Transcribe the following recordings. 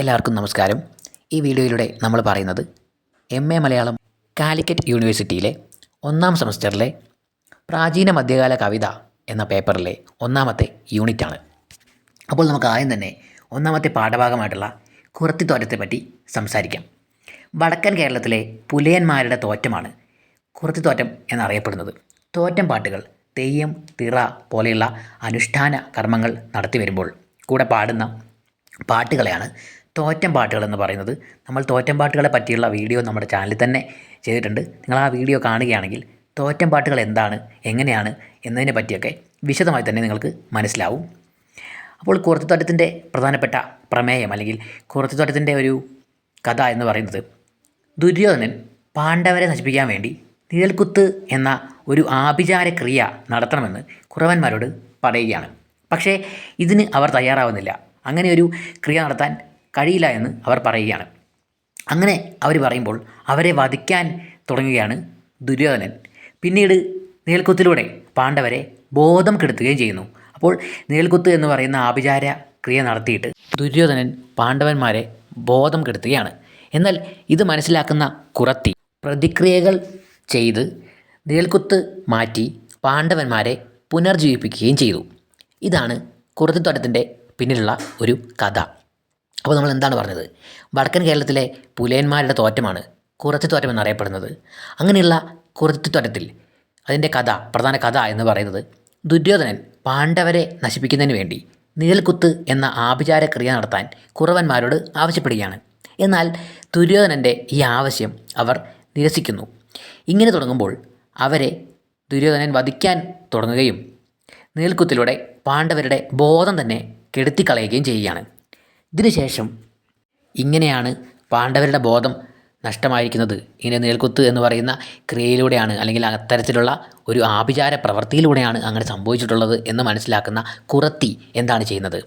എല്ലാവർക്കും നമസ്കാരം. ഈ വീഡിയോയിലൂടെ നമ്മൾ പറയുന്നത് എം എ മലയാളം കാലിക്കറ്റ് യൂണിവേഴ്സിറ്റിയിലെ ഒന്നാം സെമസ്റ്ററിലെ പ്രാചീന മധ്യകാല കവിത എന്ന പേപ്പറിലെ ഒന്നാമത്തെ യൂണിറ്റാണ്. അപ്പോൾ നമുക്ക് ആദ്യം തന്നെ ഒന്നാമത്തെ പാഠഭാഗമായിട്ടുള്ള കുറത്തിത്തോറ്റത്തെ പറ്റി സംസാരിക്കാം. വടക്കൻ കേരളത്തിലെ പുലയന്മാരുടെ തോറ്റമാണ് കുറത്തിത്തോറ്റം എന്നറിയപ്പെടുന്നത്. തോറ്റം പാട്ടുകൾ തെയ്യം തിറ പോലെയുള്ള അനുഷ്ഠാന കർമ്മങ്ങൾ നടത്തി വരുമ്പോൾ കൂടെ പാടുന്ന പാട്ടുകളെയാണ് തോറ്റം പാട്ടുകൾ എന്ന് പറയുന്നത്. നമ്മൾ തോറ്റം പാട്ടുകളെ പറ്റിയുള്ള വീഡിയോ നമ്മുടെ ചാനലിൽ തന്നെ ചെയ്തിട്ടുണ്ട്. നിങ്ങൾ ആ വീഡിയോ കാണുകയാണെങ്കിൽ തോറ്റം പാട്ടുകൾ എന്താണ് എങ്ങനെയാണ് എന്നതിനെ പറ്റിയൊക്കെ വിശദമായി തന്നെ നിങ്ങൾക്ക് മനസ്സിലാവും. അപ്പോൾ കുറത്തിത്തോറ്റത്തിന്റെ പ്രധാനപ്പെട്ട പ്രമേയം അല്ലെങ്കിൽ കുറത്തിത്തോറ്റത്തിന്റെ ഒരു കഥ എന്ന് പറയുന്നത് ദുര്യോധനൻ പാണ്ഡവരെ നശിപ്പിക്കാൻ വേണ്ടി നിഴൽക്കുത്ത് എന്ന ഒരു ആഭിചാര ക്രിയ നടത്തണമെന്ന് കുറവന്മാരോട് പറയുകയാണ്. പക്ഷേ ഇതിന് അവർ തയ്യാറാവുന്നില്ല. അങ്ങനെ ഒരു ക്രിയ നടത്താൻ കഴിയില്ല എന്ന് അവർ പറയുകയാണ്. അങ്ങനെ അവർ പറയുമ്പോൾ അവരെ വധിക്കാൻ തുടങ്ങുകയാണ് ദുര്യോധനൻ. പിന്നീട് നീൽക്കുത്തിലൂടെ പാണ്ഡവരെ ബോധം കെടുത്തുകയും ചെയ്യുന്നു. അപ്പോൾ നീൽക്കുത്ത് എന്ന് പറയുന്ന ആഭിചാര ക്രിയ നടത്തിയിട്ട് ദുര്യോധനൻ പാണ്ഡവന്മാരെ ബോധം കെടുത്തുകയാണ്. എന്നാൽ ഇത് മനസ്സിലാക്കുന്ന കുറത്തി പ്രതിക്രിയകൾ ചെയ്ത് നീൽക്കുത്ത് മാറ്റി പാണ്ഡവന്മാരെ പുനർജീവിപ്പിക്കുകയും ചെയ്തു. ഇതാണ് കുറത്തിത്തോട്ടത്തിന്റെ പിന്നിലുള്ള ഒരു കഥ. അപ്പോൾ നമ്മൾ എന്താണ് പറഞ്ഞത്? വടക്കൻ കേരളത്തിലെ പുലയന്മാരുടെ തോറ്റമാണ് കുറച്ച് തോറ്റം എന്നറിയപ്പെടുന്നത്. അങ്ങനെയുള്ള കുറച്ച് തോറ്റത്തിൽ അതിന്റെ കഥ പ്രധാന കഥ എന്ന് പറയുന്നത് ദുര്യോധനൻ പാണ്ഡവരെ നശിപ്പിക്കുന്നതിന് വേണ്ടി നിഴൽക്കുത്ത് എന്ന ആഭിചാര ക്രിയ നടത്താൻ കുറവന്മാരോട് ആവശ്യപ്പെടുകയാണ്. എന്നാൽ ദുര്യോധനന്റെ ഈ ആവശ്യം അവർ നിരസിക്കുന്നു. ഇങ്ങനെ തുടങ്ങുമ്പോൾ അവരെ ദുര്യോധനൻ വധിക്കാൻ തുടങ്ങുകയും നീൽക്കുത്തിലൂടെ പാണ്ഡവരുടെ ബോധം തന്നെ കെടുത്തിക്കളയുകയും ചെയ്യുകയാണ്. ഇതിനുശേഷം ഇങ്ങനെയാണ് പാണ്ഡവരുടെ ബോധം നഷ്ടമായിരിക്കുന്നത്. ഇങ്ങനെ നീൽക്കുത്ത് എന്ന് പറയുന്ന ക്രിയയിലൂടെയാണ് അല്ലെങ്കിൽ അത്തരത്തിലുള്ള ഒരു ആഭിചാര പ്രവൃത്തിയിലൂടെയാണ് അങ്ങനെ സംഭവിച്ചിട്ടുള്ളത് എന്ന് മനസ്സിലാക്കുന്ന കുറത്തി എന്താണ് ചെയ്യുന്നത്.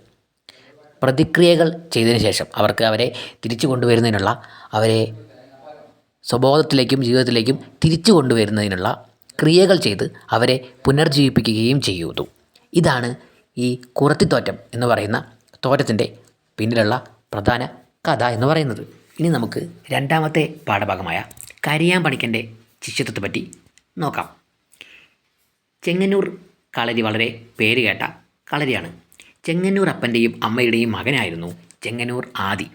പ്രതിക്രിയകൾ ചെയ്തതിന് ശേഷം അവർക്ക് അവരെ തിരിച്ചു കൊണ്ടുവരുന്നതിനുള്ള അവരെ സ്വബോധത്തിലേക്കും ജീവിതത്തിലേക്കും തിരിച്ചു കൊണ്ടുവരുന്നതിനുള്ള ക്രിയകൾ ചെയ്ത് അവരെ പുനർജീവിപ്പിക്കുകയും ചെയ്യുന്നു ഇതാണ് ഈ കുറത്തിത്തോറ്റം എന്ന് പറയുന്ന തോറ്റത്തിന്റെ പിന്നിലുള്ള പ്രധാന കഥ എന്ന് പറയുന്നത്. ഇനി നമുക്ക് രണ്ടാമത്തെ പാഠഭാഗമായ കരിയാമ്പണിക്കന്റെ ശിഷ്യത്വത്തെ പറ്റി നോക്കാം. ചെങ്ങന്നൂർ കളരി വളരെ പേര് കേട്ട കളരിയാണ്. ചെങ്ങന്നൂർ അപ്പന്റെയും അമ്മയുടെയും മകനായിരുന്നു ചെങ്ങന്നൂർ ആദി.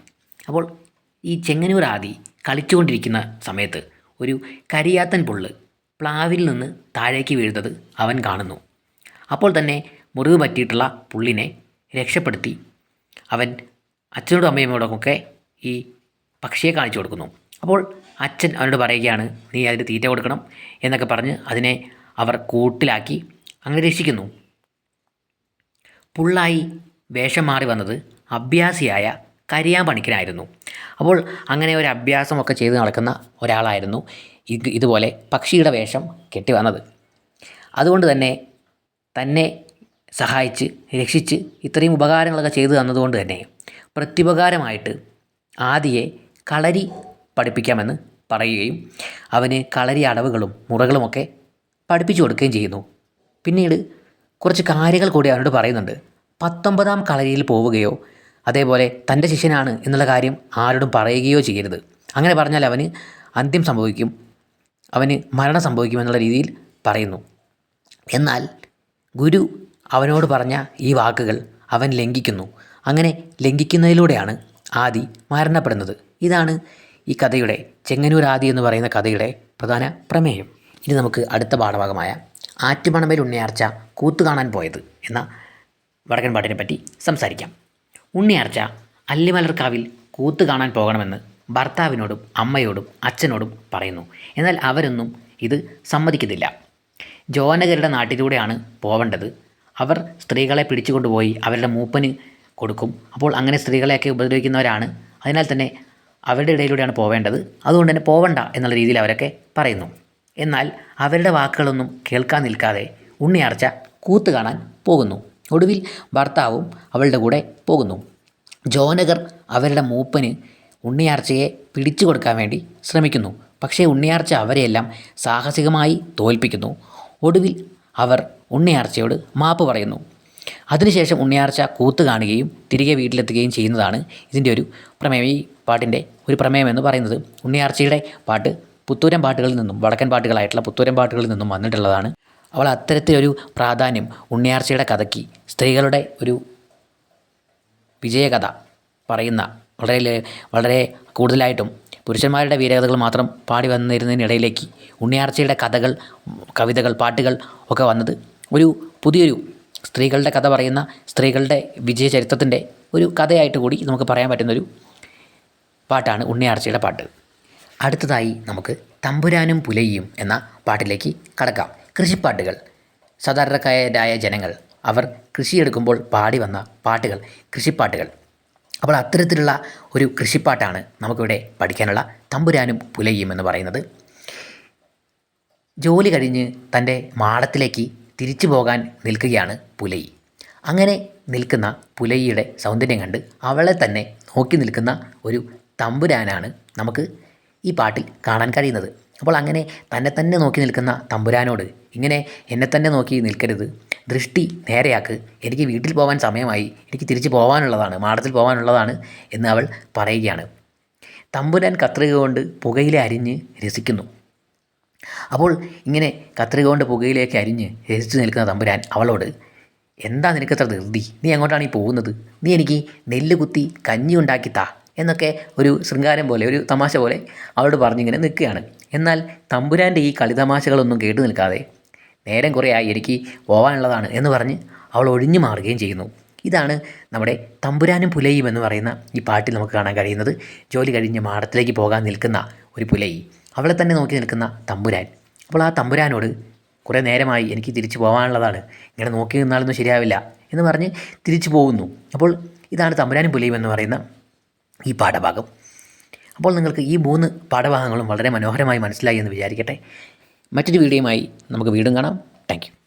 അപ്പോൾ ഈ ചെങ്ങന്നൂർ ആദി കളിച്ചുകൊണ്ടിരിക്കുന്ന സമയത്ത് ഒരു കരിയാത്തൻ പുള്ള് പ്ലാവിൽ നിന്ന് താഴേക്ക് വീഴുന്നത് അവൻ കാണുന്നു. അപ്പോൾ തന്നെ മുറിവ് പറ്റിയിട്ടുള്ള പുള്ളിനെ രക്ഷപ്പെടുത്തി. അവൻ അച്ഛനോടും അമ്മയോടൊക്കെ ഈ പക്ഷിയെ കാണിച്ചു കൊടുക്കുന്നു. അപ്പോൾ അച്ഛൻ അവനോട് പറയുകയാണ് നീ അതിന് തീറ്റ കൊടുക്കണം എന്നൊക്കെ പറഞ്ഞ് അതിനെ അവർ കൂട്ടിലാക്കി അങ്ങനെ രക്ഷിക്കുന്നു. പുള്ളായി വേഷം മാറി വന്നത് അഭ്യാസിയായ കരിയാൻ പണിക്കനായിരുന്നു അപ്പോൾ അങ്ങനെ ഒരു അഭ്യാസമൊക്കെ ചെയ്ത് നടക്കുന്ന ഒരാളായിരുന്നു ഇത് ഇതുപോലെ പക്ഷിയുടെ വേഷം കെട്ടി വന്നത്. അതുകൊണ്ട് തന്നെ തന്നെ സഹായിച്ച് രക്ഷിച്ച് ഇത്രയും ഉപകാരങ്ങളൊക്കെ ചെയ്തു തന്നതുകൊണ്ട് തന്നെ പ്രത്യുപകാരമായിട്ട് ആദിയെ കളരി പഠിപ്പിക്കാമെന്ന് പറയുകയും അവന് കളരി അടവുകളും മുറകളുമൊക്കെ പഠിപ്പിച്ചു കൊടുക്കുകയും ചെയ്യുന്നു. പിന്നീട് കുറച്ച് കാര്യങ്ങൾ കൂടി അവനോട് പറയുന്നുണ്ട്. പത്തൊമ്പതാം കളരിയിൽ പോവുകയോ അതേപോലെ തന്റെ ശിഷ്യനാണ് എന്നുള്ള കാര്യം ആരോടും പറയുകയോ ചെയ്യരുത്. അങ്ങനെ പറഞ്ഞാൽ അവന് അന്ത്യം സംഭവിക്കും. അവന് മരണം സംഭവിക്കുമെന്നുള്ള രീതിയിൽ പറയുന്നു. എന്നാൽ ഗുരു അവനോട് പറഞ്ഞ ഈ വാക്കുകൾ അവൻ ലംഘിക്കുന്നു. അങ്ങനെ ലംഘിക്കുന്നതിലൂടെയാണ് ആദി മരണപ്പെടുന്നത്. ഇതാണ് ഈ കഥയുടെ ചെങ്ങന്നൂർ ആദി എന്ന് പറയുന്ന കഥയുടെ പ്രധാന പ്രമേയം. ഇനി നമുക്ക് അടുത്ത പാഠഭാഗമായ ആറ്റുപണമേൽ ഉണ്ണിയാർച്ച കൂത്തു കാണാൻ പോയത് എന്ന വടക്കൻ പാട്ടിനെ പറ്റി സംസാരിക്കാം. ഉണ്ണിയാർച്ച അല്ലിമലർക്കാവിൽ കൂത്തു കാണാൻ പോകണമെന്ന് ഭർത്താവിനോടും അമ്മയോടും അച്ഛനോടും പറയുന്നു. എന്നാൽ അവരൊന്നും ഇത് സമ്മതിക്കുന്നില്ല. ജോനകരുടെ നാട്ടിലൂടെയാണ് പോവേണ്ടത്. അവർ സ്ത്രീകളെ പിടിച്ചുകൊണ്ടുപോയി അവരുടെ മൂപ്പന് കൊടുക്കും. അപ്പോൾ അങ്ങനെ സ്ത്രീകളെയൊക്കെ ഉപദ്രവിക്കുന്നവരാണ്. അതിനാൽ തന്നെ അവരുടെ ഇടയിലൂടെയാണ് പോവേണ്ടത്. അതുകൊണ്ട് തന്നെ പോവണ്ട എന്നുള്ള രീതിയിൽ അവരൊക്കെ പറയുന്നു. എന്നാൽ അവരുടെ വാക്കുകളൊന്നും കേൾക്കാൻ നിൽക്കാതെ ഉണ്ണിയാർച്ച കൂത്ത് കാണാൻ പോകുന്നു. ഒടുവിൽ ഭർത്താവും അവളുടെ കൂടെ പോകുന്നു. ജോനകർ അവരുടെ മൂപ്പന് ഉണ്ണിയാർച്ചയെ പിടിച്ചു കൊടുക്കാൻ വേണ്ടി ശ്രമിക്കുന്നു. പക്ഷേ ഉണ്ണിയാർച്ച അവരെയെല്ലാം സാഹസികമായി തോൽപ്പിക്കുന്നു. ഒടുവിൽ അവർ ഉണ്ണിയാർച്ചയോട് മാപ്പ് പറയുന്നു. അതിനുശേഷം ഉണ്ണിയാർച്ച കൂത്ത് കാണുകയും തിരികെ വീട്ടിലെത്തുകയും ചെയ്യുന്നതാണ് ഇതിന്റെ ഒരു പ്രമേയം. ഈ പാട്ടിന്റെ ഒരു പ്രമേയം എന്ന് പറയുന്നത് ഉണ്ണിയാർച്ചയുടെ പാട്ട് പുത്തൂരൻ പാട്ടുകളിൽ നിന്നും വടക്കൻ പാട്ടുകളായിട്ടുള്ള പുത്തൂരൻ പാട്ടുകളിൽ നിന്നും വന്നിട്ടുള്ളതാണ്. അവൾ അത്തരത്തിലൊരു പ്രാധാന്യം ഉണ്ണിയാർച്ചയുടെ കഥയ്ക്ക് സ്ത്രീകളുടെ ഒരു വിജയകഥ പറയുന്ന വളരെ വളരെ കൂടുതലായിട്ടും പുരുഷന്മാരുടെ വീരകഥകൾ മാത്രം പാടി വന്നിരുന്നതിനിടയിലേക്ക് ഉണ്ണിയാർച്ചയുടെ കഥകൾ കവിതകൾ പാട്ടുകൾ ഒക്കെ വന്നത് ഒരു പുതിയൊരു സ്ത്രീകളുടെ കഥ പറയുന്ന സ്ത്രീകളുടെ വിജയ ചരിത്രത്തിന്റെ ഒരു കഥയായിട്ട് കൂടി നമുക്ക് പറയാൻ പറ്റുന്നൊരു പാട്ടാണ് ഉണ്ണിയാർച്ചയുടെ പാട്ട്. അടുത്തതായി നമുക്ക് തമ്പുരാനും പുലയിയും എന്ന പാട്ടിലേക്ക് കടക്കാം. കൃഷിപ്പാട്ടുകൾ. സാധാരണക്കാരായ ജനങ്ങൾ അവർ കൃഷിയെടുക്കുമ്പോൾ പാടി വന്ന പാട്ടുകൾ കൃഷിപ്പാട്ടുകൾ. അപ്പോൾ അത്തരത്തിലുള്ള ഒരു കൃഷിപ്പാട്ടാണ് നമുക്കിവിടെ പഠിക്കാനുള്ള തമ്പുരാനും പുലയിയും എന്ന് പറയുന്നത്. ജോലി കഴിഞ്ഞ് തന്റെ മാടത്തിലേക്ക് തിരിച്ചു പോകാൻ നിൽക്കുകയാണ് പുലയി അങ്ങനെ നിൽക്കുന്ന പുലയിയുടെ സൗന്ദര്യം കണ്ട് അവളെ തന്നെ നോക്കി നിൽക്കുന്ന ഒരു തമ്പുരാനാണ് നമുക്ക് ഈ പാട്ടിൽ കാണാൻ കഴിയുന്നത്. അപ്പോൾ അങ്ങനെ തന്നെ തന്നെ നോക്കി നിൽക്കുന്ന തമ്പുരാനോട് ഇങ്ങനെ എന്നെ തന്നെ നോക്കി നിൽക്കരുത്. ദൃഷ്ടി നേരെയാക്ക് എനിക്ക് വീട്ടിൽ പോകാൻ സമയമായി എനിക്ക് തിരിച്ചു പോകാനുള്ളതാണ് മാടത്തിൽ പോകാനുള്ളതാണ് എന്ന് അവൾ പറയുകയാണ്. തമ്പുരാൻ കത്രിക കൊണ്ട് പുകയില അരിഞ്ഞ് രസിക്കുന്നു. അപ്പോൾ ഇങ്ങനെ കത്രിക കൊണ്ട് പുകയിലേക്ക് അരിഞ്ഞ് രസിച്ചു നിൽക്കുന്ന തമ്പുരാൻ അവളോട് എന്താ നിനക്കത്ര ധൃതി? നീ എങ്ങോട്ടാണ് ഈ പോകുന്നത്? നീ എനിക്ക് നെല്ല് കുത്തി കഞ്ഞി ഉണ്ടാക്കി താ എന്നൊക്കെ ഒരു ശൃംഗാരം പോലെ ഒരു തമാശ പോലെ അവളോട് പറഞ്ഞിങ്ങനെ നിൽക്കുകയാണ്. എന്നാൽ തമ്പുരാന്റെ ഈ കളിതമാശകളൊന്നും കേട്ടു നിൽക്കാതെ നേരം കുറേ ആയി എനിക്ക് പോകാനുള്ളതാണ് എന്ന് പറഞ്ഞ് അവൾ ഒഴിഞ്ഞു മാറുകയും ചെയ്യുന്നു. ഇതാണ് നമ്മുടെ തമ്പുരാനും പുലയും എന്ന് പറയുന്ന ഈ പാട്ടിൽ നമുക്ക് കാണാൻ കഴിയുന്നത്. ജോലി കഴിഞ്ഞ് മാടത്തിലേക്ക് പോകാൻ നിൽക്കുന്ന ഒരു പുലയി. അവളെ തന്നെ നോക്കി നിൽക്കുന്ന തമ്പുരാൻ. അപ്പോൾ ആ തമ്പുരാനോട് കുറേ നേരമായി എനിക്ക് തിരിച്ചു പോകാനുള്ളതാണ് ഇങ്ങനെ നോക്കി നിന്നാലൊന്നും ശരിയാവില്ല എന്ന് പറഞ്ഞ് തിരിച്ചു പോകുന്നു. അപ്പോൾ ഇതാണ് തമ്പുരാനും പുലിയും എന്ന് പറയുന്ന ഈ പാഠഭാഗം. അപ്പോൾ നിങ്ങൾക്ക് ഈ മൂന്ന് പാഠഭാഗങ്ങളും വളരെ മനോഹരമായി മനസ്സിലായി എന്ന് വിചാരിക്കട്ടെ. മറ്റൊരു വീഡിയോയുമായി നമുക്ക് വീണ്ടും കാണാം. താങ്ക്